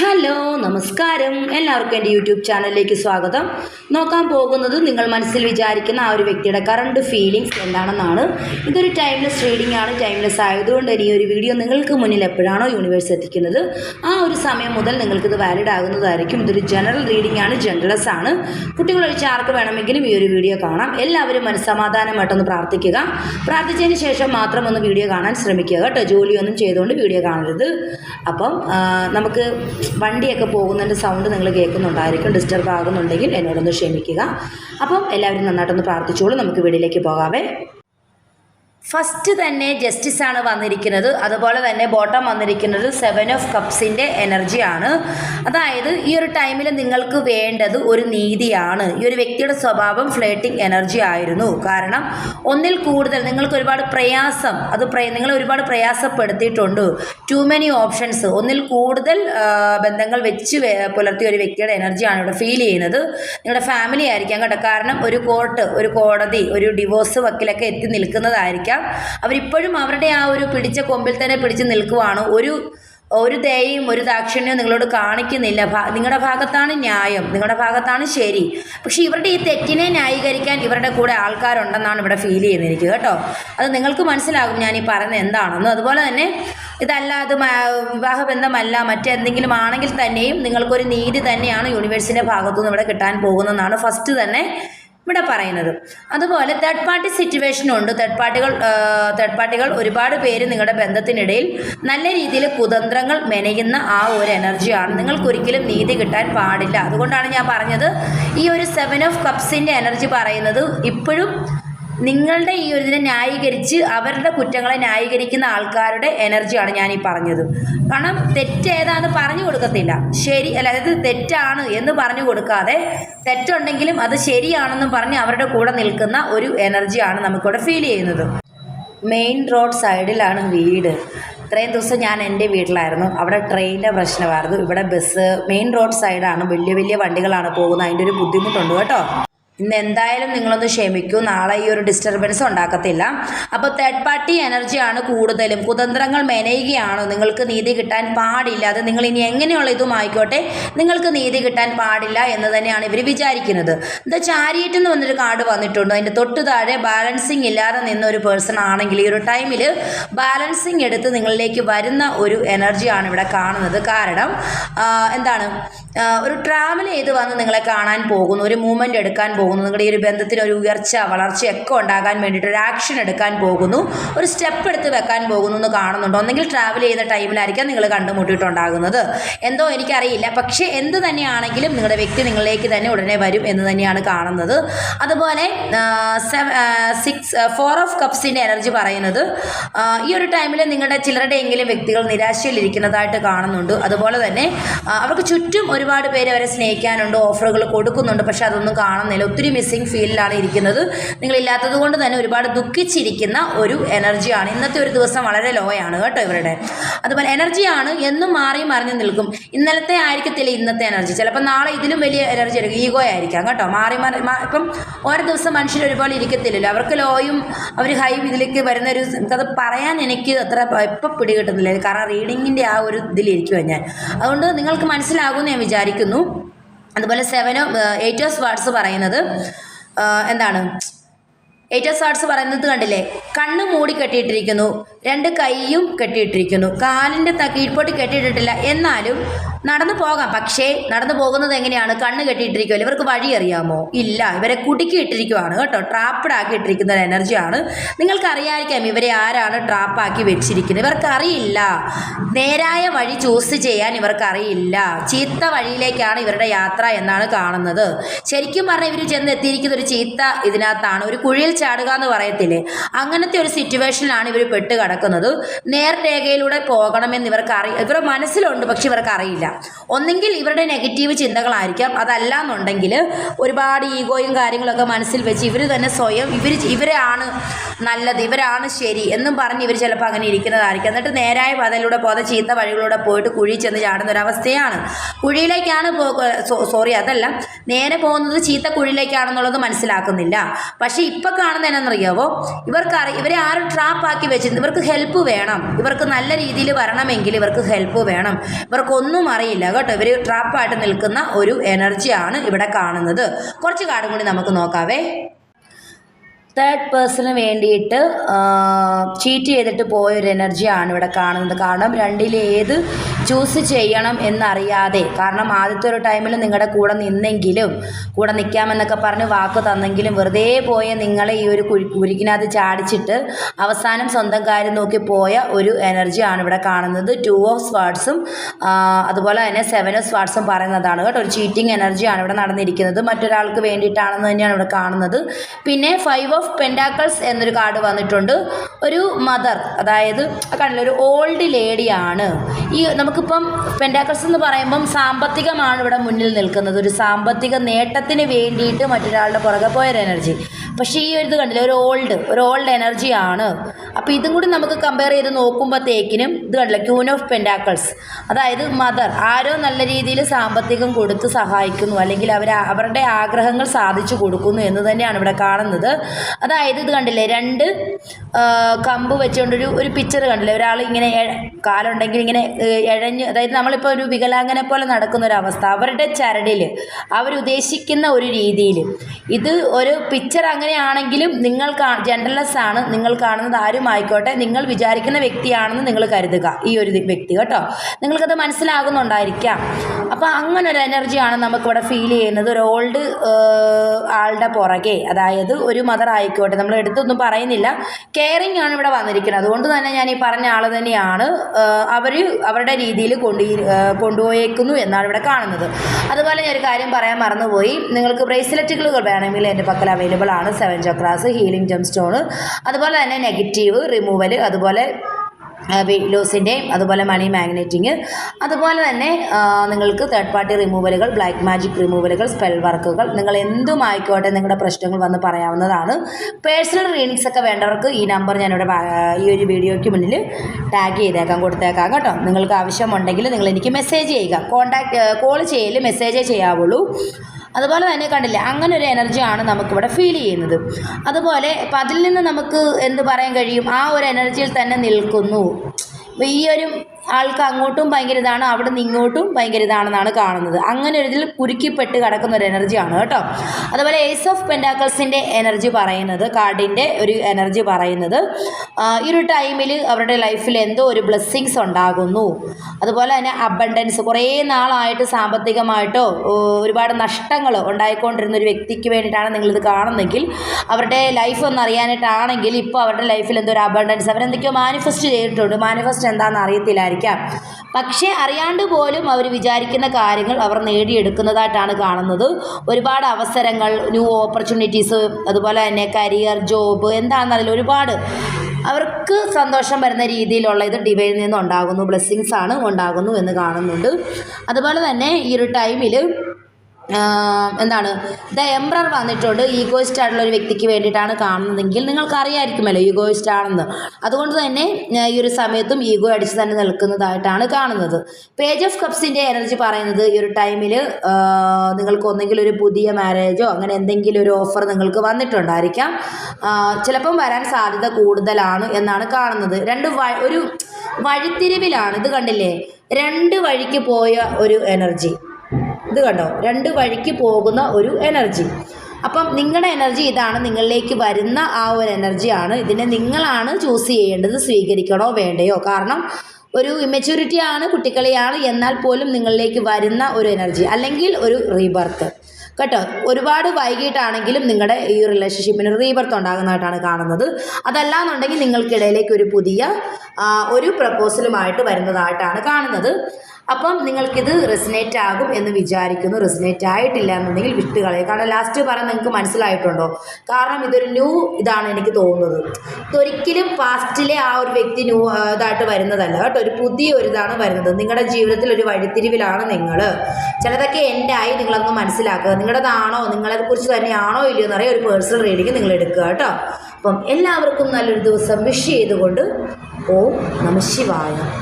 Hello നമസ്കാരം. എല്ലാവർക്കും എന്റെ യൂട്യൂബ് ചാനലിലേക്ക് സ്വാഗതം. നോക്കാൻ പോകുന്നത് നിങ്ങൾ മനസ്സിൽ വിചാരിക്കുന്ന ആ ഒരു വ്യക്തിയുടെ കറണ്ട് ഫീലിങ്സ് എന്താണെന്നാണ്. ഇതൊരു ടൈംലെസ് റീഡിംഗ് ആണ് ടൈംലെസ് ആയതുകൊണ്ട് ഈ ഒരു വീഡിയോ നിങ്ങൾക്ക് മുന്നിൽ എപ്പോഴാണോ യൂണിവേഴ്സ് എത്തിക്കുന്നത്. ആ ഒരു സമയം മുതൽ നിങ്ങൾക്കിത് വാലിഡ് ആകുന്നതായിരിക്കും. ഇതൊരു ജനറൽ റീഡിംഗ് ആണ് ജനറൽസ് ആണ്. കുട്ടികൾ ഒഴിച്ച് ആർക്ക് വേണമെങ്കിലും ഈ ഒരു വീഡിയോ കാണാം. എല്ലാവരും മനസ്സമാധാനമായിട്ടൊന്ന് പ്രാർത്ഥിക്കുക. പ്രാർത്ഥിച്ചതിന് ശേഷം മാത്രം ഒന്ന് വീഡിയോ കാണാൻ ശ്രമിക്കുക കേട്ടോ. ജോലിയൊന്നും ചെയ്തുകൊണ്ട് വീഡിയോ കാണരുത്. അപ്പം നമുക്ക് വണ്ടിയൊക്കെ പോകുന്നതിന്റെ സൗണ്ട് നിങ്ങൾ കേൾക്കുന്നുണ്ടായിരിക്കും ഡിസ്റ്റർബ് ആകുന്നുണ്ടെങ്കിൽ എന്നോടൊന്ന് ക്ഷമിക്കുക. അപ്പം എല്ലാവരും നന്നായിട്ടൊന്ന് പ്രാർത്ഥിച്ചോളൂ. നമുക്ക് വീടിലേക്ക് പോകാവേ. ഫസ്റ്റ് തന്നെ ജസ്റ്റിസ് ആണ് വന്നിരിക്കുന്നത്. അതുപോലെ തന്നെ ബോട്ടം വന്നിരിക്കുന്നത് സെവൻ ഓഫ് കപ്സിന്റെ എനർജിയാണ് അതായത് ഈ ഒരു ടൈമിൽ നിങ്ങൾക്ക് വേണ്ടത് ഒരു നീതിയാണ്. ഈ ഒരു വ്യക്തിയുടെ സ്വഭാവം ഫ്ലേട്ടിംഗ് എനർജി ആയിരുന്നു. കാരണം ഒന്നിൽ കൂടുതൽ നിങ്ങൾക്ക് ഒരുപാട് പ്രയാസം അത് നിങ്ങൾ ഒരുപാട് പ്രയാസപ്പെടുത്തിയിട്ടുണ്ട്. ടു മെനി ഓപ്ഷൻസ് ഒന്നിൽ കൂടുതൽ ബന്ധങ്ങൾ വെച്ച് പുലർത്തിയ ഒരു വ്യക്തിയുടെ എനർജിയാണ് ഇവിടെ ഫീൽ ചെയ്യുന്നത്. നിങ്ങളുടെ ഫാമിലി ആയിരിക്കാം കേട്ടോ. കാരണം ഒരു കോർട്ട് ഒരു കോടതി ഒരു ഡിവോഴ്സ് വക്കിലൊക്കെ എത്തി നിൽക്കുന്നതായിരിക്കാം. അവരിപ്പോഴും അവരുടെ ആ ഒരു പിടിച്ച കൊമ്പിൽ തന്നെ പിടിച്ച് നിൽക്കുവാണ്. ഒരു ഒരു ദയയും ഒരു ദാക്ഷിണ്യവും നിങ്ങളോട് കാണിക്കുന്നില്ല. നിങ്ങളുടെ ഭാഗത്താണ് ന്യായം നിങ്ങളുടെ ഭാഗത്താണ് ശരി. പക്ഷേ ഇവരുടെ ഈ തെറ്റിനെ ന്യായീകരിക്കാൻ ഇവരുടെ കൂടെ ആൾക്കാരുണ്ടെന്നാണ് ഇവിടെ ഫീൽ ചെയ്യുന്നത് എനിക്ക് കേട്ടോ. അത് നിങ്ങൾക്ക് മനസ്സിലാകും ഞാൻ ഈ പറയുന്നത് എന്താണെന്ന്. അതുപോലെ തന്നെ ഇതല്ല അത് വിവാഹബന്ധമല്ല മറ്റെന്തെങ്കിലും ആണെങ്കിൽ തന്നെയും നിങ്ങൾക്കൊരു നീതി തന്നെയാണ് യൂണിവേഴ്സിന്റെ ഭാഗത്തുനിന്ന് ഇവിടെ കിട്ടാൻ പോകുന്നതെന്നാണ് ഫസ്റ്റ് തന്നെ ഇവിടെ പറയുന്നത്. അതുപോലെ തേർഡ് പാർട്ടി സിറ്റുവേഷനും ഉണ്ട്. തേർഡ് പാർട്ടികൾ തേർഡ് പാർട്ടികൾ ഒരുപാട് പേര് നിങ്ങളുടെ ബന്ധത്തിനിടയിൽ നല്ല രീതിയിൽ കുതന്ത്രങ്ങൾ മെനയുന്ന ആ ഒരു എനർജിയാണ് നിങ്ങൾക്കൊരിക്കലും നീതി കിട്ടാൻ പാടില്ല. അതുകൊണ്ടാണ് ഞാൻ പറഞ്ഞത് ഈ ഒരു സെവൻ ഓഫ് കപ്സിന്റെ എനർജി പറയുന്നത് ഇപ്പോഴും നിങ്ങളുടെ ഈ ഒരു ഇതിനെ ന്യായീകരിച്ച് അവരുടെ കുറ്റങ്ങളെ ന്യായീകരിക്കുന്ന ആൾക്കാരുടെ എനർജിയാണ് ഞാൻ ഈ പറഞ്ഞത്. കാരണം തെറ്റേതാന്ന് പറഞ്ഞു കൊടുക്കത്തില്ല. ശരി അല്ല അതായത് തെറ്റാണ് എന്ന് പറഞ്ഞു കൊടുക്കാതെ തെറ്റുണ്ടെങ്കിലും അത് ശരിയാണെന്നും പറഞ്ഞ് അവരുടെ കൂടെ നിൽക്കുന്ന ഒരു എനർജിയാണ് നമുക്കിവിടെ ഫീൽ ചെയ്യുന്നത്. മെയിൻ റോഡ് സൈഡിലാണ് വീട്. ഇത്രയും ദിവസം ഞാൻ എന്റെ വീട്ടിലായിരുന്നു. അവിടെ ട്രെയിനിന്റെ പ്രശ്നമായിരുന്നു. ഇവിടെ ബസ് മെയിൻ റോഡ് സൈഡാണ്. വലിയ വലിയ വണ്ടികളാണ് പോകുന്നത്. അതിന്റെ ഒരു ബുദ്ധിമുട്ടുണ്ട് കേട്ടോ. ഇന്ന് എന്തായാലും നിങ്ങളൊന്ന് ക്ഷമിക്കൂ. നാളെ ഈ ഒരു ഡിസ്റ്റർബൻസ് ഉണ്ടാക്കത്തില്ല. അപ്പോൾ തേർഡ് പാർട്ടി എനർജിയാണ് കൂടുതലും. കുതന്ത്രങ്ങൾ മെനയുകയാണോ? നിങ്ങൾക്ക് നീതി കിട്ടാൻ പാടില്ല. അത് നിങ്ങൾ ഇനി എങ്ങനെയുള്ള ഇതും ആയിക്കോട്ടെ. നിങ്ങൾക്ക് നീതി കിട്ടാൻ പാടില്ല എന്ന് തന്നെയാണ് ഇവർ വിചാരിക്കുന്നത്. ദ ചാരിയറ്റ് എന്ന് വന്നൊരു കാർഡ് വന്നിട്ടുണ്ട്. അതിന്റെ തൊട്ട് താഴെ ബാലൻസിങ് ഇല്ലാതെ നിന്ന ഒരു പേഴ്സൺ ആണെങ്കിൽ ഈ ഒരു ടൈമിൽ ബാലൻസിങ് എടുത്ത് നിങ്ങളിലേക്ക് വരുന്ന ഒരു എനർജിയാണ് ഇവിടെ കാണുന്നത്. കാരണം എന്താണ്? ഒരു ട്രാവൽ ചെയ്ത് വന്ന് നിങ്ങളെ കാണാൻ പോകുന്നു. ഒരു മൂവ്മെന്റ് എടുക്കാൻ പോകുന്നു. നിങ്ങളുടെ ഈ ഒരു ബന്ധത്തിന് ഒരു ഉയർച്ച വളർച്ചയൊക്കെ ഉണ്ടാകാൻ വേണ്ടിയിട്ട് ഒരു ആക്ഷൻ എടുക്കാൻ പോകുന്നു. ഒരു സ്റ്റെപ്പ് എടുത്ത് വെക്കാൻ പോകുന്നു എന്ന് കാണുന്നുണ്ട്. ഒന്നെങ്കിൽ ട്രാവൽ ചെയ്ത ടൈമിലായിരിക്കാം നിങ്ങൾ കണ്ടുമുട്ടിയിട്ടുണ്ടാകുന്നത്. എന്തോ എനിക്കറിയില്ല. പക്ഷേ എന്ത് തന്നെയാണെങ്കിലും നിങ്ങളുടെ വ്യക്തി നിങ്ങളിലേക്ക് തന്നെ ഉടനെ വരും എന്ന് തന്നെയാണ് കാണുന്നത്. അതുപോലെ സിക്സ് ഫോർ ഓഫ് കപ്സിന്റെ എനർജി പറയുന്നത് ഈ ഒരു ടൈമിൽ നിങ്ങളുടെ ചിലരുടെയെങ്കിലും വ്യക്തികൾ നിരാശയിലിരിക്കുന്നതായിട്ട് കാണുന്നുണ്ട്. അതുപോലെ തന്നെ അവർക്ക് ചുറ്റും ഒരുപാട് പേര് അവരെ സ്നേഹിക്കാനുണ്ട് ഓഫറുകൾ കൊടുക്കുന്നുണ്ട്. പക്ഷെ അതൊന്നും കാണുന്നില്ല. ഒത്തിരി മിസ്സിങ് ഫീലിലാണ് ഇരിക്കുന്നത്. നിങ്ങളില്ലാത്തത് കൊണ്ട് തന്നെ ഒരുപാട് ദുഃഖിച്ചിരിക്കുന്ന ഒരു എനർജിയാണ് ഇന്നത്തെ ഒരു ദിവസം വളരെ ലോ ആണ് കേട്ടോ ഇവരുടെ. അതുപോലെ എനർജിയാണ് എന്നും മാറി മറിഞ്ഞു നിൽക്കും. ഇന്നലത്തെ ആയിരിക്കത്തില്ല ഇന്നത്തെ എനർജി ചിലപ്പോൾ നാളെ ഇതിലും വലിയ എനർജി ആയിരിക്കും. ഈഗോ ആയിരിക്കാം കേട്ടോ. മാറി മാറി ഇപ്പം ഓരോ ദിവസം മനുഷ്യർ ഒരുപോലെ ഇരിക്കത്തില്ലല്ലോ. അവർക്ക് ലോയും അവർ ഹൈ ഇതിലേക്ക് വരുന്ന ഒരു അത് പറയാൻ എനിക്ക് അത്ര ഇപ്പം പിടികിട്ടുന്നില്ല. കാരണം റീഡിങ്ങിന്റെ ആ ഒരു ഇതിലിരിക്കുവാണ് ഞാൻ. അതുകൊണ്ട് നിങ്ങൾക്ക് മനസ്സിലാകുമെന്ന് ഞാൻ വിചാരിക്കുന്നു. അതുപോലെ സെവനോ എയ്റ്റ് ഓഫ് വാട്സ് പറയുന്നത് എന്താണ്? എയ്റ്റ് ഓഫ് വാട്സ് പറയുന്നത് കണ്ടില്ലേ? കണ്ണ് മൂടി കെട്ടിയിട്ടിരിക്കുന്നു രണ്ട് കൈയും കെട്ടിയിട്ടിരിക്കുന്നു കാലിന്റെ കീഴ്പോട്ട് കെട്ടിയിട്ടിട്ടില്ല. എന്നാലും നടന്നു പോകാം. പക്ഷേ നടന്നു പോകുന്നത് എങ്ങനെയാണ്? കണ്ണ് കെട്ടിയിട്ടിരിക്കുമല്ലോ ഇവർക്ക് വഴി അറിയാമോ ഇല്ല. ഇവരെ കുടുക്കി ഇട്ടിരിക്കുവാണ് കേട്ടോ. ട്രാപ്പഡ് ആക്കി ഇട്ടിരിക്കുന്ന ഒരു എനർജിയാണ് നിങ്ങൾക്ക് അറിയാതിരിക്കാം ഇവരെ ആരാണ് ട്രാപ്പാക്കി വെച്ചിരിക്കുന്നത്. ഇവർക്ക് അറിയില്ല നേരായ വഴി ചൂസ് ചെയ്യാൻ ഇവർക്ക് അറിയില്ല ചീത്ത വഴിയിലേക്കാണ് ഇവരുടെ യാത്ര എന്നാണ് കാണുന്നത്. ശരിക്കും പറഞ്ഞാൽ ഇവർ ചെന്ന് എത്തിയിരിക്കുന്ന ഒരു ചീത്ത ഇതിനകത്താണ്. ഒരു കുഴിയിൽ ചാടുക എന്ന് പറയത്തില്ലേ? അങ്ങനത്തെ ഒരു സിറ്റുവേഷനിലാണ് ഇവർ പെട്ട് കിടക്കുന്നത് നേർരേഖയിലൂടെ പോകണമെന്ന് ഇവർക്ക് അറി ഇവരുടെ മനസ്സിലുണ്ട് പക്ഷെ ഇവർക്ക് അറിയില്ല ഒന്നെങ്കിൽ ഇവരുടെ നെഗറ്റീവ് ചിന്തകളായിരിക്കാം. അതല്ല എന്നുണ്ടെങ്കിൽ ഒരുപാട് ഈഗോയും കാര്യങ്ങളൊക്കെ മനസ്സിൽ വെച്ച് ഇവർ തന്നെ സ്വയം ഇവർ ഇവരാണ് നല്ലത് ഇവരാണ് ശരി എന്നും പറഞ്ഞ് ഇവർ ചിലപ്പോൾ അങ്ങനെ ഇരിക്കുന്നതായിരിക്കും. എന്നിട്ട് നേരായ പാതയിലൂടെ പോകാതെ ചീത്ത വഴികളിലൂടെ പോയിട്ട് കുഴി ചെന്ന് ചാടുന്ന ഒരവസ്ഥയാണ് കുഴിയിലേക്കാണ് സോറി അതല്ല. നേരെ പോകുന്നത് ചീത്ത കുഴിയിലേക്കാണെന്നുള്ളത് മനസ്സിലാക്കുന്നില്ല. പക്ഷേ ഇപ്പോൾ കാണുന്ന എന്നറിയാവോ ഇവർക്ക് ഇവരെ ആരും ട്രാപ്പാക്കി വെച്ചിരുന്നു ഇവർക്ക് ഹെൽപ്പ് വേണം. ഇവർക്ക് നല്ല രീതിയിൽ വരണമെങ്കിൽ ഇവർക്ക് ഹെൽപ്പ് വേണം. ഇവർക്കൊന്നും അറിയില്ല കേട്ടോ. ഇവർ ട്രാപ്പായിട്ട് നിൽക്കുന്ന ഒരു എനർജിയാണ് ഇവിടെ കാണുന്നത്. കുറച്ച് കാർഡും കൂടി നമുക്ക് നോക്കാവേ. തേർഡ് പേഴ്സണിന് വേണ്ടിയിട്ട് ചീറ്റ് ചെയ്തിട്ട് പോയൊരു എനർജിയാണ് ഇവിടെ കാണുന്നത്. കാരണം രണ്ടിൽ ഏത് ചൂസ് ചെയ്യണം എന്നറിയാതെ കാരണം ആദ്യത്തെ ഒരു ടൈമിൽ നിങ്ങളുടെ കൂടെ നിന്നെങ്കിലും കൂടെ നിൽക്കാമെന്നൊക്കെ പറഞ്ഞ് വാക്ക് തന്നെങ്കിലും വെറുതെ പോയ നിങ്ങളെ ഈ ഒരു കുരുക്കിനകത്ത് ചാടിച്ചിട്ട് അവസാനം സ്വന്തം കാര്യം നോക്കി പോയ ഒരു എനർജിയാണ് ഇവിടെ കാണുന്നത്. ടു ഓഫ് സ്വാർട്സും അതുപോലെ തന്നെ സെവൻ ഓഫ് സ്വാർട്സും പറയുന്നതാണ് കേട്ടോ. ഒരു ചീറ്റിംഗ് എനർജിയാണ് ഇവിടെ നടന്നിരിക്കുന്നത്. മറ്റൊരാൾക്ക് വേണ്ടിയിട്ടാണെന്ന് തന്നെയാണ് ഇവിടെ കാണുന്നത്. പിന്നെ ഫൈവ് പെൻഡാക്കിൾസ് എന്നൊരു കാർഡ് വന്നിട്ടുണ്ട്. ഒരു മദർ അതായത് കണ്ടില്ല ഒരു ഓൾഡ് ലേഡിയാണ് ഈ നമുക്കിപ്പം പെൻഡാക്കിൾസ് എന്ന് പറയുമ്പം സാമ്പത്തികമാണ് ഇവിടെ മുന്നിൽ നിൽക്കുന്നത്. ഒരു സാമ്പത്തിക നേട്ടത്തിന് വേണ്ടിയിട്ട് മറ്റൊരാളുടെ പുറകെ പോയൊരു എനർജി പക്ഷേ ഈ ഒരു ഇത് കണ്ടില്ല ഒരു ഓൾഡ് ഒരു ഓൾഡ് എനർജിയാണ് അപ്പോൾ ഇതും കൂടി നമുക്ക് കമ്പയർ ചെയ്ത് നോക്കുമ്പോഴത്തേക്കിനും ഇത് കണ്ടില്ല ക്യൂൻ ഓഫ് പെൻഡാക്കിൾസ് അതായത് മദർ ആരോ നല്ല രീതിയിൽ സാമ്പത്തികം കൊടുത്ത് സഹായിക്കുന്നു അല്ലെങ്കിൽ അവർ അവരുടെ ആഗ്രഹങ്ങൾ സാധിച്ചു കൊടുക്കുന്നു എന്ന് തന്നെയാണ് ഇവിടെ കാണുന്നത്. അതായത് ഇത് കണ്ടില്ലേ രണ്ട് കമ്പ് വെച്ചുകൊണ്ടൊരു ഒരു പിക്ചർ കണ്ടില്ലേ ഒരാൾ ഇങ്ങനെ കാലുണ്ടെങ്കിൽ ഇങ്ങനെ എഴഞ്ഞ് അതായത് നമ്മളിപ്പോൾ ഒരു വികലാംഗനെ പോലെ നടക്കുന്ന ഒരു അവസ്ഥ. അവരുടെ ചരടിൽ അവരുദ്ദേശിക്കുന്ന ഒരു രീതിയിൽ ഇത് ഒരു പിക്ചർ അങ്ങനെയാണെങ്കിലും നിങ്ങൾ ജെൻഡർലെസ് ആണ് നിങ്ങൾ കാണുന്നത് ആരും ആയിക്കോട്ടെ നിങ്ങൾ വിചാരിക്കുന്ന വ്യക്തിയാണെന്ന് നിങ്ങൾ കരുതുക. ഈ ഒരു വ്യക്തി കേട്ടോ. നിങ്ങൾക്കത് മനസ്സിലാകുന്നുണ്ടായിരിക്കാം. അപ്പോൾ അങ്ങനെ ഒരു എനർജിയാണ് നമുക്കിവിടെ ഫീൽ ചെയ്യുന്നത്. ഒരു ഓൾഡ് ആളുടെ പുറകെ അതായത് ഒരു മദർ ആയിക്കോട്ടെ. നമ്മൾ എടുത്തൊന്നും പറയുന്നില്ല. കെയറിങ് ആണ് ഇവിടെ വന്നിരിക്കുന്നത്. അതുകൊണ്ട് തന്നെ ഞാൻ ഈ പറഞ്ഞ ആൾ തന്നെയാണ് അവർ അവരുടെ രീതിയിൽ കൊണ്ടു കൊണ്ടുപോയേക്കുന്നു എന്നാണ് ഇവിടെ കാണുന്നത്. അതുപോലെ ഞാൻ ഒരു കാര്യം പറയാൻ മറന്നുപോയി. നിങ്ങൾക്ക് ബ്രേസ്ലെറ്റുകൾ വേണമെങ്കിൽ എന്റെ പക്കൽ അവൈലബിൾ ആണ്. സെവൻ ചക്രാസ് ഹീലിംഗ് ജം സ്റ്റോൺ അതുപോലെ തന്നെ നെഗറ്റീവ് റിമൂവൽ അതുപോലെ ലോസിന്റെയും അതുപോലെ മണി മാഗ്നറ്റിങ് അതുപോലെ തന്നെ നിങ്ങൾക്ക് തേർഡ് പാർട്ടി റിമൂവലുകൾ ബ്ലാക്ക് മാജിക് റിമൂവലുകൾ സ്പെൽ വർക്കുകൾ നിങ്ങൾ എന്തും ആയിക്കോട്ടെ നിങ്ങളുടെ പ്രശ്നങ്ങൾ വന്ന് പറയാവുന്നതാണ്. പേഴ്സണൽ റീഡിങ്സ് ഒക്കെ വേണ്ടവർക്ക് ഈ നമ്പർ ഞാനിവിടെ ഈ ഒരു വീഡിയോയ്ക്ക് മുന്നിൽ ടാഗ് ചെയ്തേക്കാം കൊടുത്തേക്കാം കേട്ടോ. നിങ്ങൾക്ക് ആവശ്യമുണ്ടെങ്കിൽ നിങ്ങൾ എനിക്ക് മെസ്സേജ് ചെയ്യുക. കോൺടാക്ട് കോൾ ചെയ്യൽ മെസ്സേജേ ചെയ്യാവുള്ളൂ. അതുപോലെ തന്നെ കണ്ടില്ലേ അങ്ങനെ ഒരു എനർജിയാണ് നമുക്കിവിടെ ഫീൽ ചെയ്യുന്നത്. അതുപോലെ അതിൽ നിന്ന് നമുക്ക് എന്ത് പറയാൻ കഴിയും? ആ ഒരു എനർജിയിൽ തന്നെ നിൽക്കുന്നു. ഈ ഒരു ആൾക്ക് അങ്ങോട്ടും ഭയങ്കര ഇതാണ് അവിടെ നിന്ന് ഇങ്ങോട്ടും ഭയങ്കര ഇതാണെന്നാണ് കാണുന്നത്. അങ്ങനെ ഒരു ഇതിൽ കുരുക്കിപ്പെട്ട് കിടക്കുന്ന ഒരു എനർജിയാണ് കേട്ടോ. അതുപോലെ ഏസ് ഓഫ് പെൻഡാക്കിൾസിന്റെ എനർജി പറയുന്നത് കാർഡിന്റെ ഒരു എനർജി പറയുന്നത്. ഈ ഒരു ടൈമിൽ അവരുടെ ലൈഫിൽ എന്തോ ഒരു ബ്ലെസ്സിങ്സ് ഉണ്ടാകുന്നു. അതുപോലെ തന്നെ അബണ്ടൻസ് കുറേ നാളായിട്ട് സാമ്പത്തികമായിട്ടോ ഒരുപാട് നഷ്ടങ്ങൾ ഉണ്ടായിക്കൊണ്ടിരുന്ന ഒരു വ്യക്തിക്ക് വേണ്ടിയിട്ടാണ് നിങ്ങളിത് കാണുന്നെങ്കിൽ അവരുടെ ലൈഫ് ഒന്ന് അറിയാനായിട്ടാണെങ്കിൽ ഇപ്പോൾ അവരുടെ ലൈഫിൽ എന്തോ ഒരു അബണ്ടൻസ് അവരെന്തൊക്കെയോ മാനിഫെസ്റ്റ് ചെയ്തിട്ടുണ്ട്. മാനിഫെസ്റ്റ് എന്താണെന്ന് അറിയത്തില്ലായിരിക്കാം പക്ഷേ അറിയാണ്ട് പോലും അവർ വിചാരിക്കുന്ന കാര്യങ്ങൾ അവർ നേടിയെടുക്കുന്നതായിട്ടാണ് കാണുന്നത്. ഒരുപാട് അവസരങ്ങൾ ന്യൂ ഓപ്പർച്യൂണിറ്റീസ് അതുപോലെ തന്നെ കരിയർ ജോബ് എന്താണെന്നറിയില്ല. ഒരുപാട് അവർക്ക് സന്തോഷം വരുന്ന രീതിയിലുള്ള ഇത് ഡിവൈനിൽ നിന്ന് ഉണ്ടാകുന്നു ബ്ലെസ്സിങ്സ് ആണ് ഉണ്ടാകുന്നു എന്ന് കാണുന്നുണ്ട്. അതുപോലെ തന്നെ ഈ ഒരു ടൈമിൽ എന്താണ് ദ എംബ്രർ വന്നിട്ടുണ്ട് ഈഗോയിസ്റ്റ് ആയിട്ടുള്ള ഒരു വ്യക്തിക്ക് വേണ്ടിയിട്ടാണ് കാണുന്നതെങ്കിൽ നിങ്ങൾക്കറിയായിരിക്കുമല്ലോ ഈഗോയിസ്റ്റ് ആണെന്ന് അതുകൊണ്ട് തന്നെ ഈ ഒരു സമയത്തും ഈഗോ അടിച്ച് തന്നെ നിൽക്കുന്നതായിട്ടാണ് കാണുന്നത്. പേജ് ഓഫ് കപ്സിന്റെ എനർജി പറയുന്നത് ഈ ഒരു ടൈമിൽ നിങ്ങൾക്ക് ഒന്നെങ്കിൽ ഒരു പുതിയ മാരേജോ അങ്ങനെ എന്തെങ്കിലും ഒരു ഓഫർ നിങ്ങൾക്ക് വന്നിട്ടുണ്ടായിരിക്കാം. ചിലപ്പം വരാൻ സാധ്യത കൂടുതലാണ് എന്നാണ് കാണുന്നത്. രണ്ട് ഒരു വഴിത്തിരിവിലാണ് ഇത് കണ്ടില്ലേ? രണ്ട് വഴിക്ക് പോയ ഒരു എനർജി. ഇത് കണ്ടോ? രണ്ട് വഴിക്ക് പോകുന്ന ഒരു എനർജി അപ്പം നിങ്ങളുടെ എനർജി ഇതാണ് നിങ്ങളിലേക്ക് വരുന്ന ആ ഒരു എനർജിയാണ് ഇതിനെ നിങ്ങളാണ് ചൂസ് ചെയ്യേണ്ടത് സ്വീകരിക്കണോ വേണ്ടയോ? കാരണം ഒരു ഇമ്മച്യൂരിറ്റി ആണ് കുട്ടിക്കളിയാണ് എന്നാൽ പോലും നിങ്ങളിലേക്ക് വരുന്ന ഒരു എനർജി അല്ലെങ്കിൽ ഒരു റീബർത്ത് കേട്ടോ? ഒരുപാട് വൈകിട്ടാണെങ്കിലും നിങ്ങളുടെ ഈ റിലേഷൻഷിപ്പിന് റീബർത്ത് ഉണ്ടാകുന്നതായിട്ടാണ് കാണുന്നത്. അതല്ലാന്നുണ്ടെങ്കിൽ നിങ്ങൾക്കിടയിലേക്ക് ഒരു പുതിയ ഒരു പ്രപ്പോസലുമായിട്ട് വരുന്നതായിട്ടാണ് കാണുന്നത്. അപ്പം നിങ്ങൾക്കിത് റെസിനേറ്റ് ആകും എന്ന് വിചാരിക്കുന്നു. റെസിനേറ്റ് ആയിട്ടില്ല എന്നുണ്ടെങ്കിൽ വിട്ടുകളയും കാരണം ലാസ്റ്റ് പറയാൻ നിങ്ങൾക്ക് മനസ്സിലായിട്ടുണ്ടോ? കാരണം ഇതൊരു ന്യൂ ഇതാണ് എനിക്ക് തോന്നുന്നത്. ഇതൊരിക്കലും പാസ്റ്റിലെ ആ ഒരു വ്യക്തി ന്യൂ ഇതായിട്ട് വരുന്നതല്ല കേട്ടോ. ഒരു പുതിയ ഒരു ഇതാണ് വരുന്നത്. നിങ്ങളുടെ ജീവിതത്തിൽ ഒരു വഴിത്തിരിവിലാണ് നിങ്ങൾ ചിലതൊക്കെ എന്റെ ആയി നിങ്ങളൊന്ന് മനസ്സിലാക്കുക. നിങ്ങളുടേതാണോ നിങ്ങളെക്കുറിച്ച് തന്നെയാണോ? ഇല്ലയോ എന്നറിയാം ഒരു പേഴ്സണൽ റീഡിങ് നിങ്ങൾ എടുക്കുക കേട്ടോ. അപ്പം എല്ലാവർക്കും നല്ലൊരു ദിവസം വിഷ് ചെയ്തുകൊണ്ട് ഓം നമ ശിവായ.